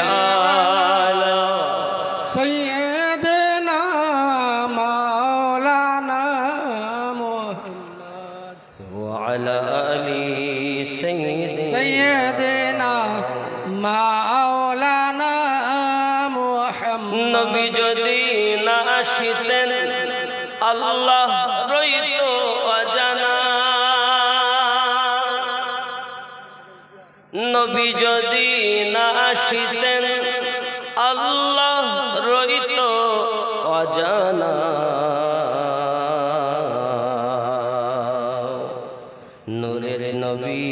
على سيدنا مولانا محمد وعلى آل سيدنا سيدنا مولانا محمد নবী যদি না আসিতেন আল্লাহ রইত অজানা নবী যদি না আসিতেন আল্লাহ রইত অজানা। নূরের নবী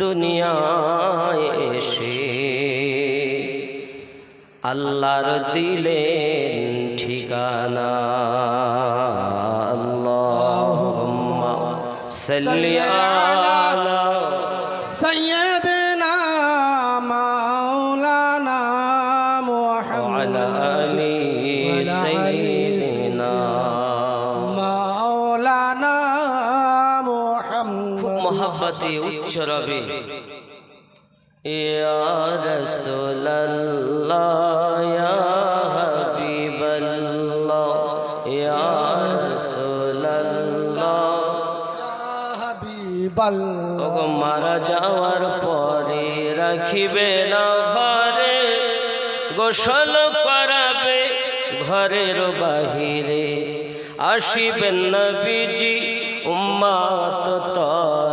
দুনিয়ায় এসে আল্লাহর দিলেন ঠিকানা। আল্লাহুম্মা সাল্লি মারা যাওয়ার পরে রাখিবে না ঘরে গোসল করাবে ঘরের বাহিরে। আসিবেন নবীজি উম্মাত তর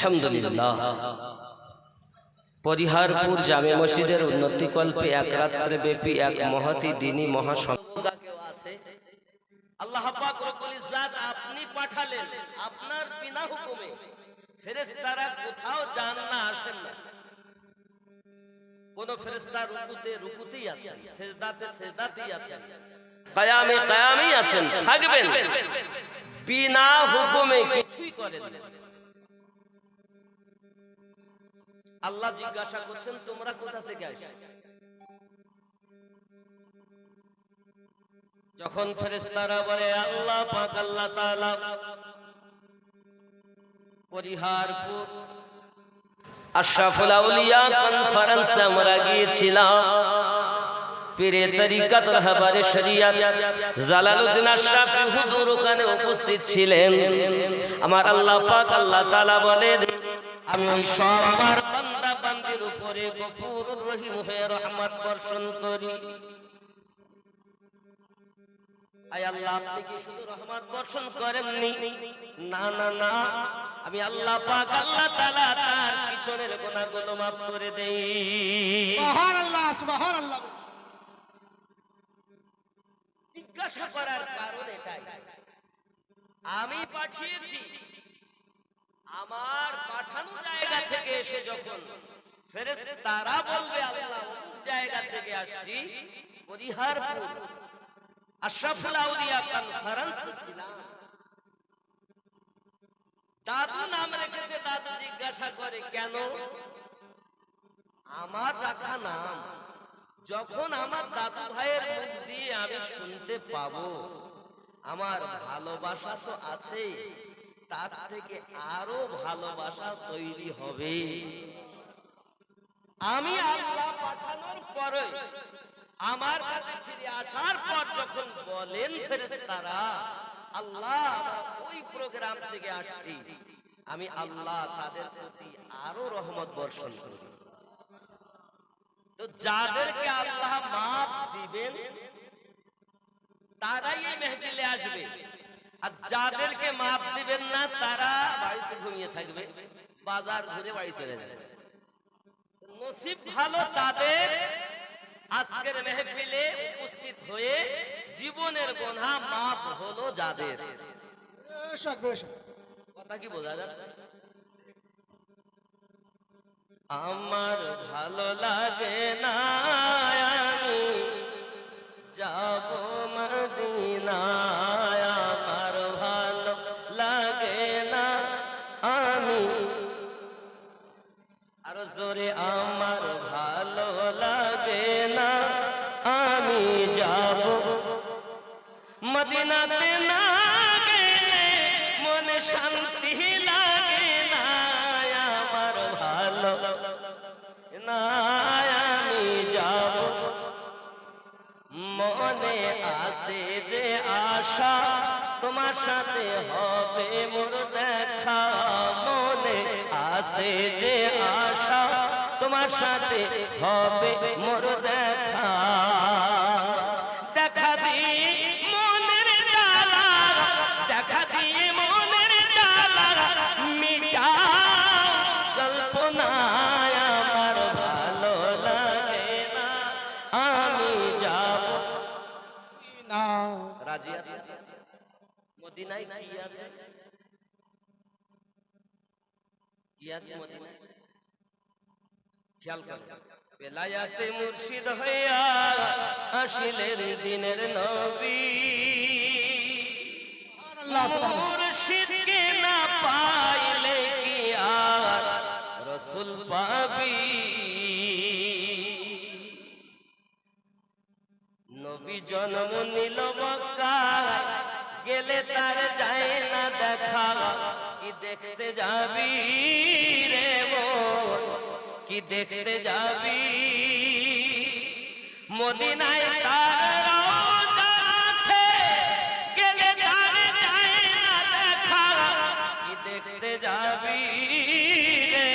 আলহামদুলিল্লাহ। পরিহারপুর জামে মসজিদের উন্নতি কল্পে এক রাত্রে ব্যাপী এক মহতি দিনী মহাসম আল্লাহ পাক রব্বুল ইজ্জাত আপনি পাঠালেন আপনার বিনা হুকুমে। ফেরেশতারা কোথাও যান না আসেন না। কোন ফেরেশতা রুকুতে রুকুতেই আছেন সেজদাতে সেজদাতেই আছেন। কায়ামে কায়ামেই আছেন থাকবেন। বিনা হুকুমে কিছুই করেন না। আল্লাহ জিজ্ঞাসা করছেন, তোমরা কোথা থেকে আসো যখন ফেরেশতারা বলে, আল্লাহ পাক, আল্লাহ তাআলা আমরা গিয়েছিলাম। পীরে তরিকাত রহবারে শরিয়াত জালালউদ্দিন হুজুর ওখানে উপস্থিত ছিলেন। আমার আল্লাহ পাক, আল্লাহ তাআলা বলেন, আমি ওই সব আমার বান্দা করে গফুর রহিম হয়ে রহমত বর্ষণ করি। আমি আল্লাহ পাক আল্লাহ তার পিছনের করে দেই। জিজ্ঞাসা করার কারণ এটাই। আমি পাঠিয়েছি। আমার পাঠানো জায়গা থেকে এসে যখন ফেরেস তারা বলবে আল্লাহ জায়গা থেকে আসছি? পরিহারপুর। আশরাফুল আউলিয়া কনফারেন্স ছিলাম। দাদু নাম রেখেছে, দাদু জিজ্ঞাসা করে, কেন? আমার রাখা নাম, যখন আমার দাদু ভাইয়ের মুখ দিয়ে আমি শুনতে পাবো, আমার ভালোবাসা তো আছে, তার থেকে আরও ভালোবাসা তৈরি হবে। আমি আল্লাহ পাঠানোর পরে আমার কাছে ফিরে আসার পর যখন বলেন ফেরেশতারা, আল্লাহ ওই প্রোগ্রাম থেকে আসছি। আমি আল্লাহ তাদের প্রতি আরও রহমত বর্ষণ করি তো যাদেরকে আল্লাহ মাফ দিবেন, তারাই এই মেহফিলে আসবে। আর যাদেরকে মাফ দিবেন না, তারা বাড়িতে ঘুমিয়ে থাকবে, বাজার ঘুরে বাড়ি চলে যাবে। নসিব ভালো তাদের আজকের মেহফিলে উপস্থিত হয়ে জীবনের গোনা মাফ হলো যাদের। কথা কি বোঝা যাচ্ছে? আমার ভালো লাগে না আমি যাব মদিনায়। মদিনাতে না গেলে মনে শান্তি লাগে না আমার ভালো। না আমি যাব। মনে আসে যে আশা তোমার সাথে হবে মোর দেখা। মনে আসে যে আশা তোমার সাথে হবে মোর দেখা। মদিনায় কি আছে? কি আছে মদিনায়? খেয়াল কর। বেলায়াতে মুর্শিদ হইয়া আসিলেন দিনের নবী। মুর্শিদকে না পাইলে কি আর রসুল পাবি? নবী জন্ম নিল গেলে তার যায় না দেখা। কি দেখতে যাবি রে কি দেখতে যাবি? মদিনায় তার দেখতে যাবি রে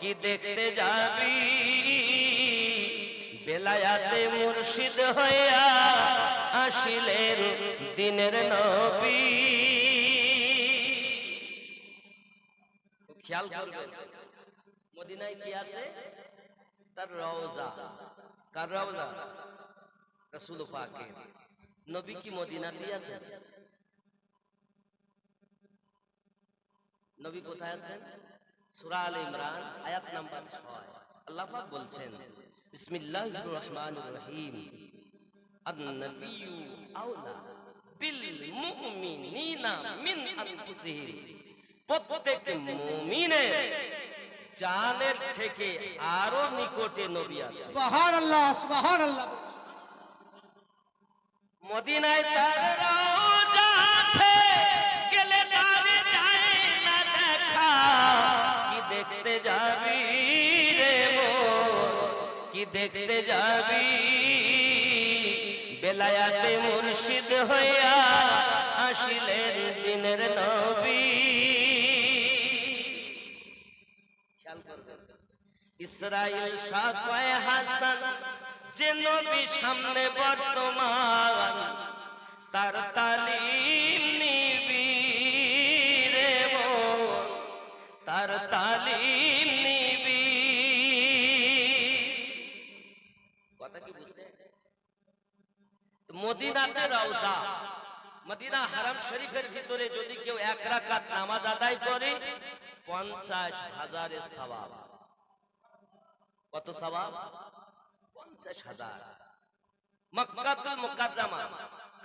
কি দেখতে যাবি বেলায়াতে মুর্শিদ হইয়া আসিলেন দিনের নবী। খেয়াল করবেন, মদিনায় কি আছে? তার রওজা। কার রওজা? রাসূল পাকের। নবী কি মদিনাতেই আছে নবী কোথায় আছেন? সূরা আল ইমরান, আয়াত নাম্বার 6 আল্লাহ পাক বলছেন বিসমিল্লাহির রহমানির রহিম النبي أولى بالمؤمنين من أنفسهم প্রত্যেক মুমিনের জানের থেকে আরো নিকটে নবী আছে সুবহান আল্লাহ সুবহান আল্লাহ মদিনায় তার যাবি বেলায়াতে মুর্শিদ হইয়া দিনের নবী। করবেন হাসান, যে নবী সামনে বর্তমান, তার তালিম নিবি রে তার তালিম মদিনাতে রওজা। মদিনা হারাম শরীফের ভিতরে যদি কেউ এক রাকাত নামাজ আদায় করে, পঞ্চাশ হাজারের সওয়াব। কত সওয়াব? পঞ্চাশ হাজার। মক্কাতুল মুকাদ্দামা,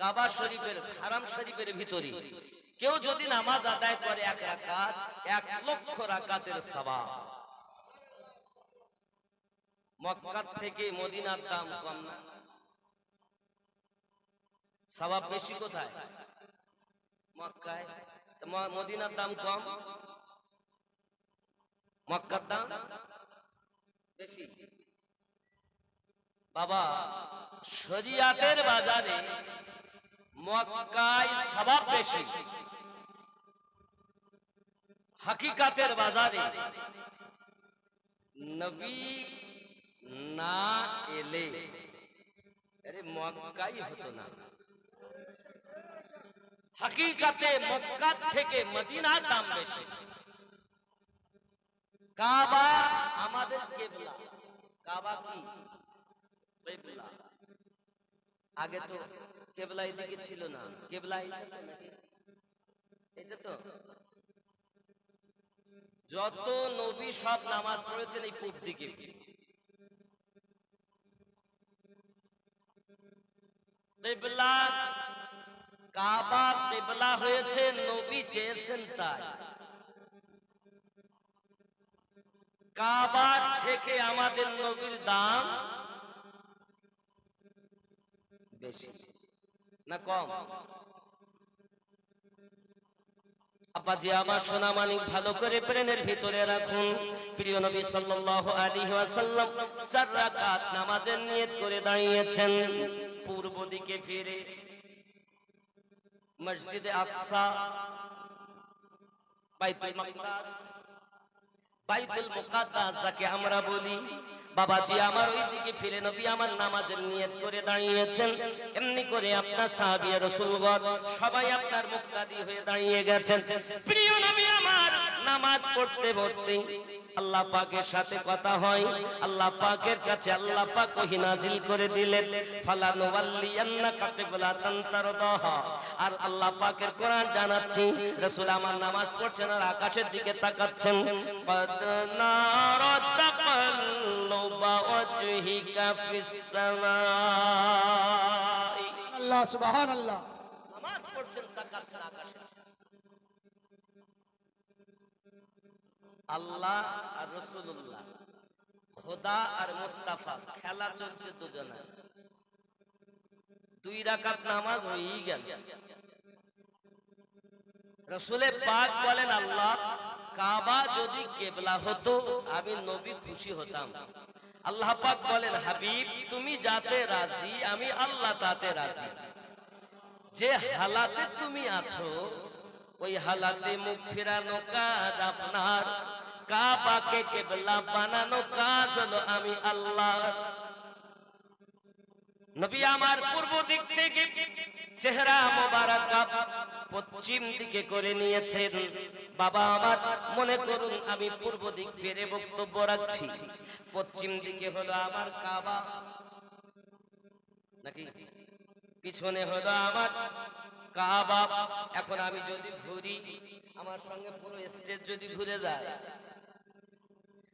কাবা শরীফের, হারাম শরীফের ভিতরে কেউ যদি নামাজ আদায় করে এক রাকাত, এক লক্ষ রাকাতের সওয়াব। মক্কার থেকে মদিনার দাম কম না। সওয়াব বেশি কোথায়? মদিনার দাম কম? মক্কার দাম? বেশি। বাবা, শরিয়াতের বাজারে মক্কায় সবাব বেশি। হাকিকাতের বাজারে নবী না এলে। মক্কাই হতো না। হাকিকাতে মক্কা থেকে মদিনার দাম বেশি। কাবা আমাদের কেবলা। কাবা কি? কেবলা। আগে তো কেবলা এদিকে ছিল না। কেবলা এটা তো। যত নবী সব নামাজ পড়েছেন এই পূব দিকে। কেবলা কাবা কেবলা হয়েছে নবী চেয়েছেন তাই। কাবার থেকে আমাদের নবীর দাম বেশি না কম? আপাজি আমার সোনা মানিক ভালো করে প্রেমের ভিতরে রাখুন। প্রিয় নবী সাল্লাল্লাহু আলাইহি ওয়াসাল্লাম চার রাকাত নামাজের নিয়ত করে দাঁড়িয়েছেন। পূর্ব দিকে ফিরে মসজিদে আকসা বাইতুল মাকদাস বাইতুল মুকাদ্দাস যাকে আমরা বলি বাবাজি, আমার ওই দিকে ফিরে নবী আমার নামাজের নিয়ত করে দাঁড়িয়েছেন। এমনি করে আপনার সাহাবিয়া রসুলগর সবাই আপনার মুক্তাদি হয়ে দাঁড়িয়ে গেছেন। প্রিয় নবী আমার, নামাজ পড়তে পড়তে আল্লাহ পাকের সাথে কথা হয়। আল্লাহ পাকের কাছে আল্লাহ পাক ওহি নাজিল করে দিলেন। ফালানু ফালা নুওয়াল্লিয়ান্নাকা কিবলাতান তারদাহা। আর আল্লাহ পাকের কোরআন জানাচ্ছি, রাসূল আমার নামাজ পড়ছেন আর আকাশের দিকে তাকাচ্ছেন। কদ নারাতাক تقلب وجهك في السماء আল্লাহ সুবহান আল্লাহ নামাজ পড়ছেন তাকাচ্ছেন আকাশে আল্লাহ আর রসুল্লাহ খোদা আর মুস্তাফা খেলা চলছে দুজনে দুই রাকাত নামাজ হয়েই গেল রসুলে পাক বলেন আল্লাহ কাবা যদি কেবলা হতো আমি নবী খুশি হতাম আল্লাহ পাক বলেন, হাবিব, তুমি যাতে রাজি, আমি আল্লাহ তাতে রাজি। যে হালাতে তুমি আছো, ওই হালাতে মুখ ফেরানো কাজ আপনার। কাবাকে কেবলা বানানো কাজ হলো আমি আল্লাহ। নবী আমার পূর্ব দিক থেকে চেহারা মোবারক পশ্চিম দিকে করে নিয়েছেন। বাবা, আমার মনে করুন, আমি পূর্ব দিক ফিরে বক্তব্য রাখছি। পশ্চিম দিকে হলো আমার কাবা। নাকি? পিছনে হলো আমার কাবা। এখন আমি যদি ঘুরি, আমার সঙ্গে পুরো স্টেজ যদি ঘুরে যায়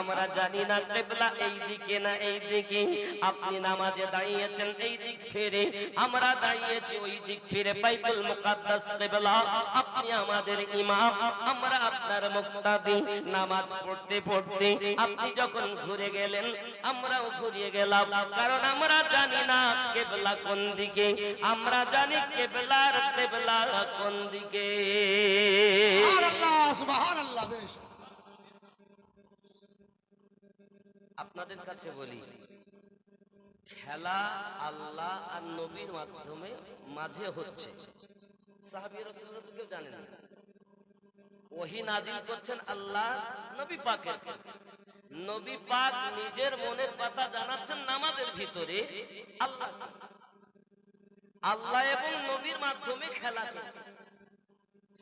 আমরা জানি না কেবলা এই দিকে না এই দিকে। আপনি নামাজে দাঁড়িয়েছেন এই দিক ফিরে। আমরা দাঁড়িয়েছি ওই দিক ফিরে, বাইতুল মুকাদ্দাস কেবলা। আপনি আমাদের ইমাম, আমরা আপনার মুক্তাদি। নামাজ পড়তে পড়তে আপনি যখন ঘুরে গেলেন, আমরাও ঘুরিয়ে গেলাম। কারণ আমরা জানি না কেবলা কোন দিকে। আমরা জানি কেবলার কেবলা কোন দিকে। সুবহান আল্লাহ সুবহান বেশ। আপনাদের কাছে বলি, খেলা আল্লাহ আর নবীর মাধ্যমে মাঝে হচ্ছে। না। ওহি নাজিল করছেন আল্লাহ, নবী নবী পাক নিজের মনের জানাচ্ছেন নামাজের ভিতরে, আল্লাহ। আল্লাহ এবং নবীর মাধ্যমে খেলা চলছে।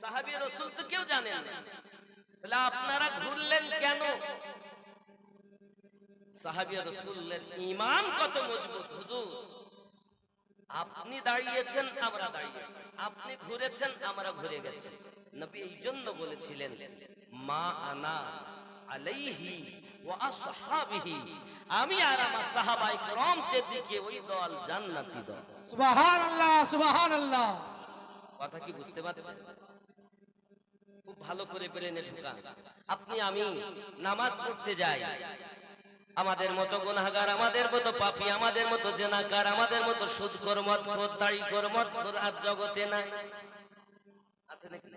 সাহাবী রাসূল তো কেউ জানেন না। তাহলে আপনারা ঘুরলেন কেন? সাহাবিয়া রসুল্লের ইমান কত মজবুত হুজুর আপনি দাঁড়িয়েছেন আমরা দাঁড়িয়েছি আপনি ঘুরেছেন আমরা ঘুরে গেছি নবী এই জন্য বলেছিলেন মা আনা আলাইহি ওয়া আসহাবিহি আমি আর আমার সাহাবাই کرام যেদিকে ওই দল জান্নাতি দল সুবহান আল্লাহ সুবহান আল্লাহ কথা কি বুঝতে পারছেন খুব ভালো করে ব্রেনে ঢুকা আপনি আমি নামাজ পড়তে যাই আমাদের মতো গুনাহগার, আমাদের মতো পাপী, আমাদের মতো জেনাকার, আমাদের মতো সুদখোর মদখোর দাড়িখোর মদখোর আর জগতে নাই। আছে নাকি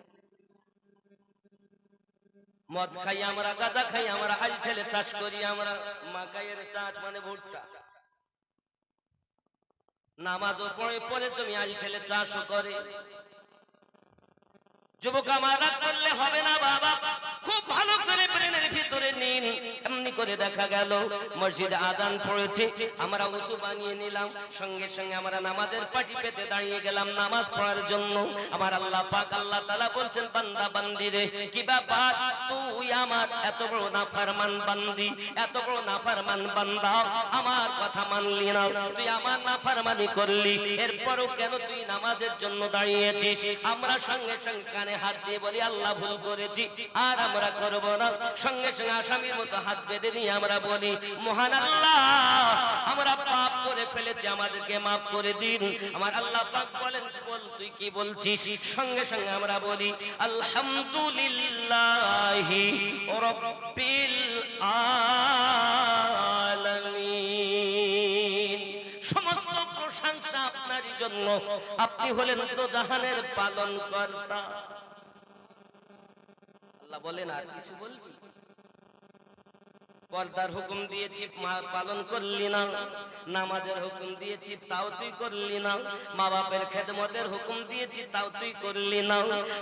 মদ খাই আমরা, গাঁজা খাই আমরা আল ঠেলে চাষ করি আমরা। মাকাইয়ের চাষ মানে ভুট্টা। নামাজও পড়ে, পরে জমি আল ঠেলে চাষও করে। যুবক আমার করলে হবে না বাবা। খুব ভালো করে ট্রেনের ভিতরে নিন এমনি করে দেখা গেল, মসজিদে আদান পড়েছে। আমরা উঁচু বানিয়ে নিলাম। সঙ্গে সঙ্গে আমরা নামাজের পাটি পেতে দাঁড়িয়ে গেলাম নামাজ পড়ার জন্য। আমার আল্লাহ পাক, আল্লাহ তাআলা বলছেন, বান্দা, বান্দি রে, কি ব্যাপার? তুই আমার এত বড় নাফরমান বান্দি, এত বড় নাফরমান বান্দা। আমার কথা মানলি না। তুই আমার নাফরমানি করলি। এরপরও কেন তুই নামাজের জন্য দাঁড়িয়েছিস? আমরা সঙ্গে সঙ্গে কানে হাত দিয়ে বলি, আল্লাহ ভুল করেছি। আর আমরা করব না। সঙ্গে সঙ্গে আসামির মতো হাত বেঁধে নিয়ে আমরা বলি, মহান আল্লাহ, আমরা পাপ করে ফেলেছি, আমাদেরকে মাফ করে দিন। আমার আল্লাহ পাক বলেন, বল, তুই কি বলছিস? সঙ্গে সঙ্গে আমরা বলি, আলহামদুলিল্লাহি রাব্বিল আলামিন। সমস্ত প্রশংসা আপনারই জন্য। আপনি হলেন তো জাহানের পালন কর্তা আল্লাহ বলেন, আর কিছু বলবি? পর্দার হুকুম দিয়েছি পালন করলি না। নামাজের হুকুম দিয়েছি, তাও তুই করলি না। মা বাপের খেদমতের হুকুম দিয়েছি, তাও তুই করলি না।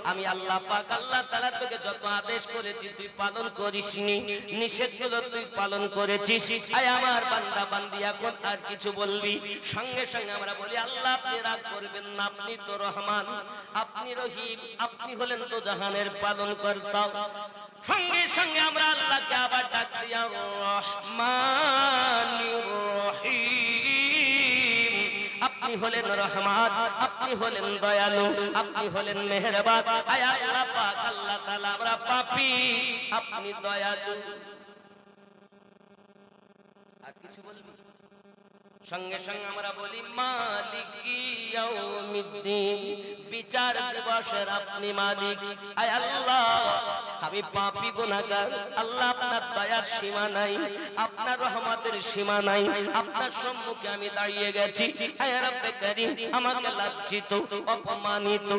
আমি আল্লাহ পাক, আল্লাহ তাআলা তোকে যত আদেশ করেছি, তুই পালন করিসনি। নিষেধগুলো তুই পালন করেছিস। আমার বান্দা, বান্দি, এখন আর কিছু বলবি? সঙ্গে সঙ্গে আমরা বলি, আল্লাহ আপনি রাগ করবেন না, আপনি তো রহমান। আপনি রহিম, আপনি হলেন তো জাহানের পালন কর্তা সঙ্গে সঙ্গে আমরা আল্লাহকে আবার ডাক আপনি হলেন রহমান, আপনি হলেন দয়ালু, আপনি হলেন মেহেরবান। আল্লাহ পাক আমরা আপনি দয়ালু। আর কিছু বলবি? সঙ্গে সঙ্গে আমরা বলি, মালিক বিচার দিবসের আপনি মালিক। আয় আল্লাহ, আমি পাপি গুনাহগার, আল্লাহ আপনার দয়ার সীমা নাই, আপনার রহমতের সীমা নাই, আপনার সম্মুখে আমি দাঁড়িয়ে গেছি। আমাকে লাজ্জিত, অপমানিত,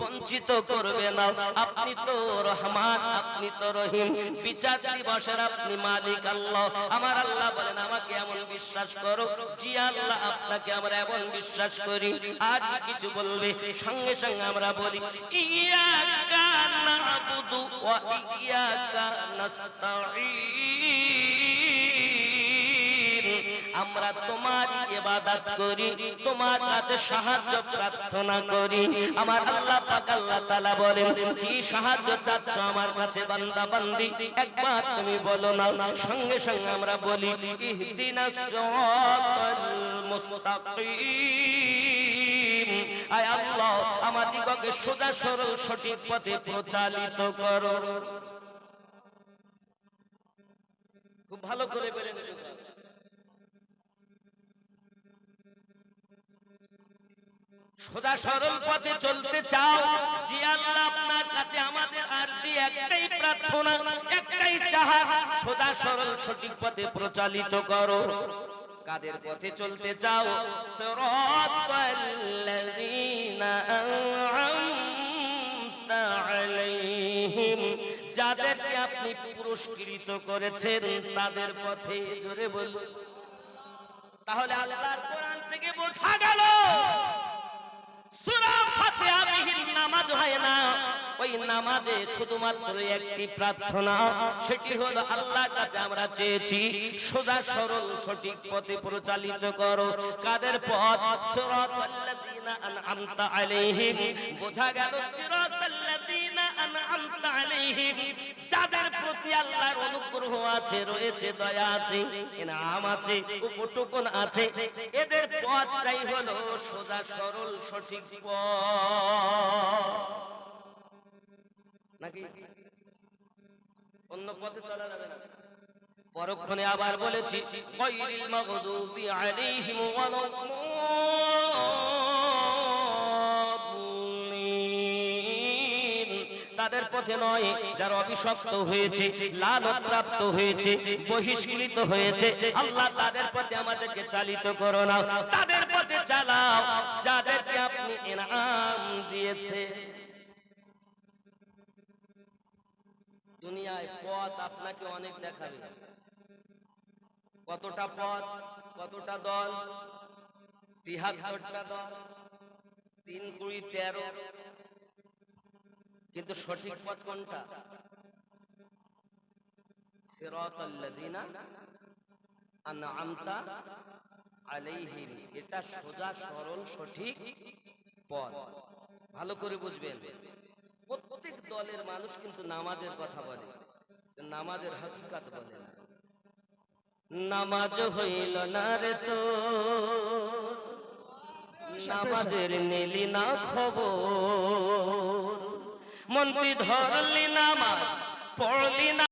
বঞ্চিত করবে না। আপনি তো রহমান, আপনি তো রহিম। বিচার দিবসের আপনি মালিক আল্লাহ। আমার আল্লাহ বলেন, আমাকে এমন বিশ্বাস করো জি আল্লাহ আপনাকে আমরা এমন বিশ্বাস করি। আর কিছু বললে সঙ্গে সঙ্গে আমরা বলি ইয়াকা নাবুদু ওয়া ইয়াকা নাস্তাঈন আমরা তোমার ইবাদত করি, তোমার কাছে সাহায্য প্রার্থনা করি। আমার আল্লাহ পাক আল্লাহ তাআলা বলেন, কি সাহায্য চাচ্ছ আমার কাছে বান্দা বান্দি একবার তুমি বলো না। সঙ্গে সঙ্গে আমরা বলি ইহদিনাস সিরাতাল মুস্তাকিম। আয় আল্লাহ আমাদিগকে সোজা সরল সঠিক পথে প্রচালিত করো। খুব ভালো করে বলেন সোজা সরল পথে চলতে চাও, জি আল্লাহ আপনার কাছে আমাদের আর জি একটাই প্রার্থনা, একটাই চাহা, সোজা সরল সঠিক পথে প্রচালিত করো। কাদের পথে চলতে চাও? সিরাতাল্লাযীনা আন'আমতা পুরস্কৃত করেছেন তাদের পথে, জোরে বলুন। তাহলে আল্লাহর কোরআন থেকে বোঝা গেল, সূরা ফাতিহা বিহীন নামাজ হয় না। ওই নামাজে শুধুমাত্র একটি প্রার্থনা, সেটি হলো আল্লাহর কাছে আমরা চেয়েছি, সোজা সরল সঠিক পথে পরিচালিত করো। কাদের পথ? সিরাতাল্লাযীনা আন'আমতা আলাইহিম। বোঝা গেল সিরাতাল্লাযীনা আন'আমতা আলাইহিম। যাদের প্রতি আল্লাহর অনুগ্রহ আছে, রয়েছে, দয়া আছে আছে, উপটুকুন আছে, এদের পথটাই হলো সোজা, সরল, সঠিক পথ নাকি অন্য পথে চলা যাবে না পরক্ষণে আবার বলেছি আলাইহিম ওয়ালাদ-দাল্লিন। তাদের পথে নয়, যারা অভিশপ্ত হয়েছে লালত প্রাপ্ত হয়েছে, বহিষ্কৃত হয়েছে। আল্লাহ তাদের পথে আমাদেরকে চালিত করো না। তাদের পথে চালাও, যাদেরকে আপনি ইনাম দিয়েছে। দুনিয়ায় পথ আপনাকে অনেক দেখাবে। কতটা পথ, কতটা দল? তিহাত্তরটা দল, তিন কুড়ি তেরো। কিন্তু সঠিক পথ কোনটা? আলাইহিম। এটা সোজা সরল সঠিক পথ। ভালো করে বুঝবেন। প্রত্যেক দলের মানুষ কিন্তু নামাজের কথা বলে। নামাজের হকিকত বলে না। নামাজ হইল না রে তো। নামাজের নিলি না খবর। মন্ত্রী ধরলি নামাজ পড়লি না